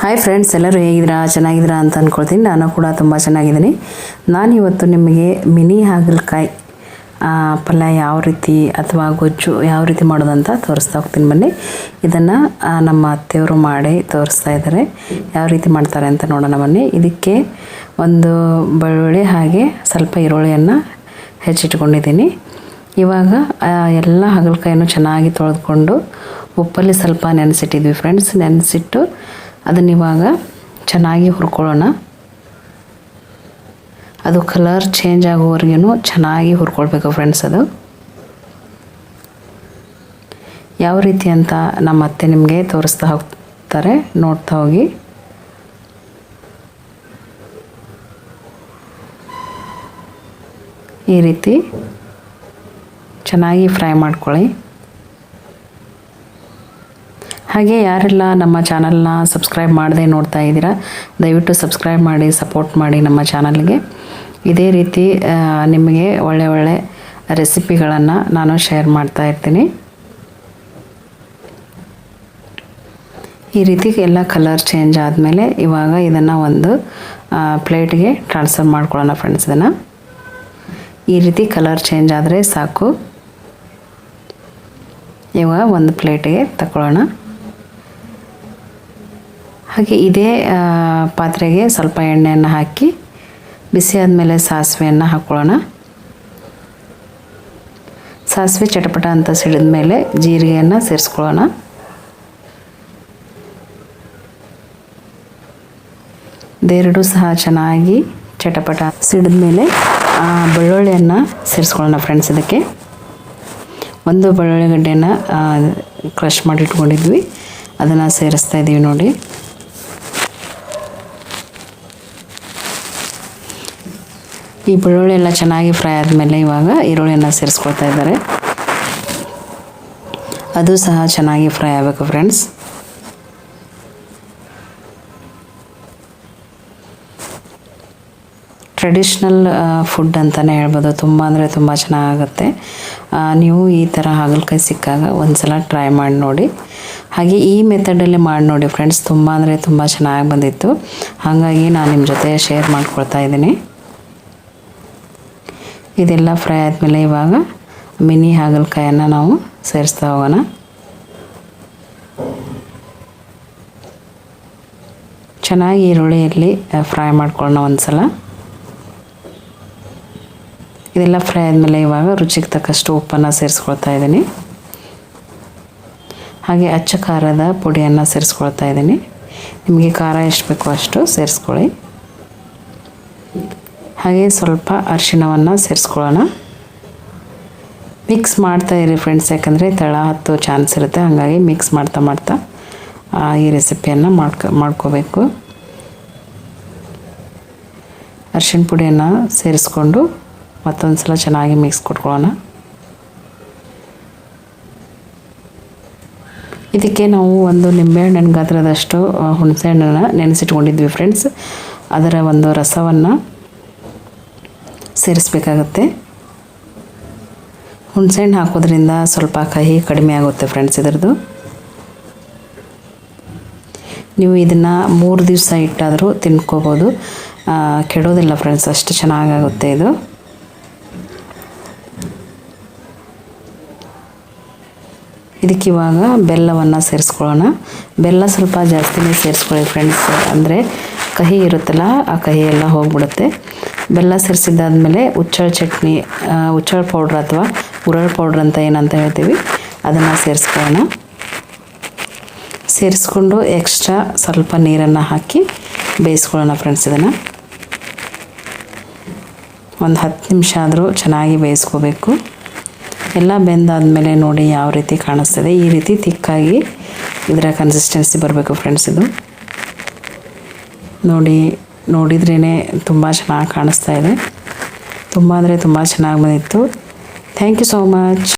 Hi friends ಎಲ್ಲರೂ ಹೇಗಿದ್ದೀರಾ? ಚೆನ್ನಾಗಿದ್ದೀರಾ ಅಂತ ಅಂದ್ಕೊಳ್ತೀನಿ ನಾನು ಕೂಡ ತುಂಬ ಚೆನ್ನಾಗಿದ್ದೀನಿ. ನಾನು ಇವತ್ತು ನಿಮಗೆ ಮಿನಿ ಹಾಗಲಕಾಯಿ ಪಲ್ಯ ಯಾವ ರೀತಿ ಅಥವಾ ಗೊಜ್ಜು ಯಾವ ರೀತಿ ಮಾಡೋದಂತ ತೋರಿಸ್ತಾ ಹೋಗ್ತೀನಿ ಬನ್ನಿ. ಇದನ್ನು ನಮ್ಮ ಅತ್ತೆಯವರು ಮಾಡಿ ತೋರಿಸ್ತಾ ಇದ್ದಾರೆ. ಯಾವ ರೀತಿ ಮಾಡ್ತಾರೆ ಅಂತ ನೋಡೋಣ ಬನ್ನಿ. ಇದಕ್ಕೆ ಒಂದು ಬೆಳ್ಳುಳ್ಳಿ ಹಾಗೆ ಸ್ವಲ್ಪ ಈರುಳ್ಳಿಯನ್ನು ಹೆಚ್ಚಿಟ್ಕೊಂಡಿದ್ದೀನಿ. ಇವಾಗ ಎಲ್ಲ ಹಾಗಲಕಾಯನ್ನು ಚೆನ್ನಾಗಿ ತೊಳೆದುಕೊಂಡು ಉಪ್ಪಲ್ಲಿ ಸ್ವಲ್ಪ ನೆನೆಸಿಟ್ಟಿದ್ವಿ ಫ್ರೆಂಡ್ಸ್ ನೆನೆಸಿಟ್ಟು ಅದನ್ನ ಇವಾಗ ಚೆನ್ನಾಗಿ ಹುರ್ಕೊಳ್ಳೋಣ. ಅದು ಕಲರ್ ಚೇಂಜ್ ಆಗೋವರೆಗೂ ಚೆನ್ನಾಗಿ ಹುರ್ಕೊಳ್ಬೇಕು ಫ್ರೆಂಡ್ಸ್ ಅದು. ಯಾವ ರೀತಿ ಅಂತ ನಮ್ಮ ಅತ್ತೆ ನಿಮಗೆ ತೋರಿಸ್ತಾ ಹೋಗ್ತಾರೆ, ನೋಡ್ತಾ ಹೋಗಿ. ಈ ರೀತಿ ಚೆನ್ನಾಗಿ ಫ್ರೈ ಮಾಡ್ಕೊಳ್ಳಿ. ಹಾಗೆ ಯಾರೆಲ್ಲ ನಮ್ಮ ಚಾನಲ್ನ ಸಬ್ಸ್ಕ್ರೈಬ್ ಮಾಡದೆ ನೋಡ್ತಾ ಇದ್ದೀರಾ, ದಯವಿಟ್ಟು ಸಬ್ಸ್ಕ್ರೈಬ್ ಮಾಡಿ, ಸಪೋರ್ಟ್ ಮಾಡಿ ನಮ್ಮ ಚಾನಲ್ಗೆ. ಇದೇ ರೀತಿ ನಿಮಗೆ ಒಳ್ಳೆ ಒಳ್ಳೆ ರೆಸಿಪಿಗಳನ್ನು ನಾನು ಶೇರ್ ಮಾಡ್ತಾ ಇರ್ತೀನಿ. ಈ ರೀತಿ ಎಲ್ಲ ಕಲರ್ ಚೇಂಜ್ ಆದಮೇಲೆ ಇವಾಗ ಇದನ್ನು ಒಂದು ಪ್ಲೇಟ್ಗೆ ಟ್ರಾನ್ಸ್ಫರ್ ಮಾಡ್ಕೊಳ್ಳೋಣ ಫ್ರೆಂಡ್ಸ್ ಇದನ್ನು. ಈ ರೀತಿ ಕಲರ್ ಚೇಂಜ್ ಆದರೆ ಸಾಕು. ಇವಾಗ ಒಂದು ಪ್ಲೇಟಿಗೆ ತಗೊಳ್ಳೋಣ ಹಾಗೆ ಇದೇ ಪಾತ್ರೆಗೆ ಸ್ವಲ್ಪ ಎಣ್ಣೆಯನ್ನು ಹಾಕಿ, ಬಿಸಿ ಆದಮೇಲೆ ಸಾಸಿವೆಯನ್ನು ಹಾಕ್ಕೊಳ್ಳೋಣ ಸಾಸಿವೆ ಚಟಪಟ ಅಂತ ಸಿಡಿದ ಮೇಲೆ ಜೀರಿಗೆಯನ್ನು ಸೇರಿಸ್ಕೊಳ್ಳೋಣ. ಇದೆರಡು ಸಹ ಚೆನ್ನಾಗಿ ಚಟಪಟ ಸಿಡಿದ ಮೇಲೆ ಬೆಳ್ಳುಳ್ಳಿಯನ್ನು ಸೇರಿಸ್ಕೊಳ್ಳೋಣ ಫ್ರೆಂಡ್ಸ್ ಇದಕ್ಕೆ. ಒಂದು ಬೆಳ್ಳುಳ್ಳಿ ಕ್ರಶ್ ಕ್ರಷ್ ಮಾಡಿ ಇಟ್ಕೊಂಡಿದ್ವಿ ಅದನ್ನು ಸೇರಿಸ್ತಾ ಇದ್ದೀವಿ ನೋಡಿ. ಈ ಬೆಳ್ಳುಳ್ಳಿ ಎಲ್ಲ ಚೆನ್ನಾಗಿ ಫ್ರೈ ಆದಮೇಲೆ ಇವಾಗ ಈರುಳ್ಳಿಯನ್ನು ಸೇರಿಸ್ಕೊಳ್ತಾ ಇದ್ದಾರೆ. ಅದು ಸಹ ಚೆನ್ನಾಗಿ ಫ್ರೈ ಆಗಬೇಕು ಫ್ರೆಂಡ್ಸ್. ಟ್ರೆಡಿಷ್ನಲ್ ಫುಡ್ ಅಂತಲೇ ಹೇಳ್ಬೋದು. ತುಂಬ ಅಂದರೆ ತುಂಬ ಚೆನ್ನಾಗುತ್ತೆ. ನೀವು ಈ ಥರ ಹಾಗಲಕಾಯಿ ಸಿಕ್ಕಾಗ ಒಂದ್ಸಲ ಟ್ರೈ ಮಾಡಿ ನೋಡಿ. ಹಾಗೆ ಈ ಮೆಥಡಲ್ಲಿ ಮಾಡಿ ನೋಡಿ ಫ್ರೆಂಡ್ಸ್. ತುಂಬ ಅಂದರೆ ತುಂಬ ಚೆನ್ನಾಗಿ ಬಂದಿತ್ತು. ಹಾಗಾಗಿ ನಾನು ನಿಮ್ಮ ಜೊತೆ ಶೇರ್ ಮಾಡ್ಕೊಳ್ತಾ ಇದ್ದೀನಿ. ಇದೆಲ್ಲ ಫ್ರೈ ಆದಮೇಲೆ ಇವಾಗ ಮಿನಿ ಹಾಗಲಕಾಯನ್ನು ನಾವು ಸೇರಿಸ್ತಾ ಹೋಗೋಣ. ಚೆನ್ನಾಗಿ ಈರುಳ್ಳಿಯಲ್ಲಿ ಫ್ರೈ ಮಾಡ್ಕೊಳ್ಳೋಣ ಒಂದು ಸಲ ಇದೆಲ್ಲ ಫ್ರೈ ಆದಮೇಲೆ ಇವಾಗ ರುಚಿಗೆ ತಕ್ಕಷ್ಟು ಉಪ್ಪನ್ನು ಸೇರಿಸ್ಕೊಳ್ತಾ ಇದ್ದೀನಿ. ಹಾಗೆ ಅಚ್ಚ ಖಾರದ ಪುಡಿಯನ್ನು ಸೇರಿಸ್ಕೊಳ್ತಾ ಇದ್ದೀನಿ. ನಿಮಗೆ ಖಾರ ಎಷ್ಟು ಬೇಕೋ ಅಷ್ಟು ಸೇರಿಸ್ಕೊಳ್ಳಿ. ಹಾಗೆ ಸ್ವಲ್ಪ ಅರಿಶಿಣವನ್ನು ಸೇರಿಸ್ಕೊಳ್ಳೋಣ. ಮಿಕ್ಸ್ ಮಾಡ್ತಾ ಇರಿ ಫ್ರೆಂಡ್ಸ್ ಯಾಕಂದರೆ ತಳ ಹತ್ತೋ ಚಾನ್ಸ್ ಇರುತ್ತೆ, ಹಾಗಾಗಿ ಮಿಕ್ಸ್ ಮಾಡ್ತಾ ಮಾಡ್ತಾ ಈ ರೆಸಿಪಿಯನ್ನು ಮಾಡ್ಕೊ, ಮಾಡ್ಕೋಬೇಕು. ಅರಿಶಿಣ ಪುಡಿಯನ್ನು ಸೇರಿಸ್ಕೊಂಡು ಮತ್ತೊಂದು ಸಲ ಚೆನ್ನಾಗಿ ಮಿಕ್ಸ್ ಕೊಟ್ಕೊಳ್ಳೋಣ. ಇದಕ್ಕೆ ನಾವು ಒಂದು ನಿಂಬೆಹಣ್ಣಿನ ಗಾತ್ರದಷ್ಟು ಹುಣಸೆಹಣ್ಣನ್ನು ನೆನೆಸಿಟ್ಕೊಂಡಿದ್ವಿ ಫ್ರೆಂಡ್ಸ್ ಅದರ ಒಂದು ರಸವನ್ನು ಸೇರಿಸ್ಬೇಕಾಗತ್ತೆ. ಹುಣಸೆಹಣ್ಣು ಹಾಕೋದ್ರಿಂದ ಸ್ವಲ್ಪ ಕಹಿ ಕಡಿಮೆ ಆಗುತ್ತೆ ಫ್ರೆಂಡ್ಸ್ ಇದರದ್ದು. ನೀವು ಇದನ್ನು ಮೂರು ದಿವಸ ಇಟ್ಟಾದರೂ ತಿನ್ಕೋಬೋದು. ಕೆಡೋದಿಲ್ಲ ಫ್ರೆಂಡ್ಸ್ ಅಷ್ಟು ಚೆನ್ನಾಗಾಗುತ್ತೆ ಇದು. ಇದಕ್ಕೆ ಇವಾಗ ಬೆಲ್ಲವನ್ನು ಸೇರಿಸ್ಕೊಳ್ಳೋಣ. ಬೆಲ್ಲ ಸ್ವಲ್ಪ ಜಾಸ್ತಿನೇ ಸೇರಿಸ್ಕೊಳ್ಳಿ ಫ್ರೆಂಡ್ಸ್ ಅಂದರೆ ಕಹಿ ಇರುತ್ತಲ್ಲ, ಆ ಕಹಿ ಎಲ್ಲ ಹೋಗ್ಬಿಡುತ್ತೆ. ಬೆಲ್ಲ ಸೇರಿಸಿದ್ದಾದಮೇಲೆ ಉಚ್ಚಳ ಚಟ್ನಿ ಹುಚ್ಚಳ ಪೌಡ್ರ್ ಅಥವಾ ಉರಳ್ ಪೌಡ್ರ್ ಅಂತ ಏನಂತ ಹೇಳ್ತೀವಿ, ಅದನ್ನು ಸೇರಿಸ್ಕೊಳ್ಳೋಣ. ಸೇರಿಸ್ಕೊಂಡು ಎಕ್ಸ್ಟ್ರಾ ಸ್ವಲ್ಪ ನೀರನ್ನು ಹಾಕಿ ಬೇಯಿಸ್ಕೊಳ್ಳೋಣ ಫ್ರೆಂಡ್ಸ್ ಇದನ್ನು. ಒಂದು ಹತ್ತು ನಿಮಿಷ ಆದರೂ ಚೆನ್ನಾಗಿ ಬೇಯಿಸ್ಕೋಬೇಕು. ಎಲ್ಲ ಬೆಂದಾದಮೇಲೆ ನೋಡಿ ಯಾವ ರೀತಿ ಕಾಣಿಸ್ತದೆ. ಈ ರೀತಿ ತಿಕ್ಕಾಗಿ ಇದರ ಕನ್ಸಿಸ್ಟೆನ್ಸಿ ಬರಬೇಕು ಫ್ರೆಂಡ್ಸ್ ಇದು. ನೋಡಿ ನೋಡಿದ್ರೇ ತುಂಬ ಚೆನ್ನಾಗಿ ಕಾಣಿಸ್ತಾ ಇದೆ. ತುಂಬ ಅಂದರೆ ತುಂಬ ಚೆನ್ನಾಗಿ ಬಂದಿತ್ತು. Thank you so much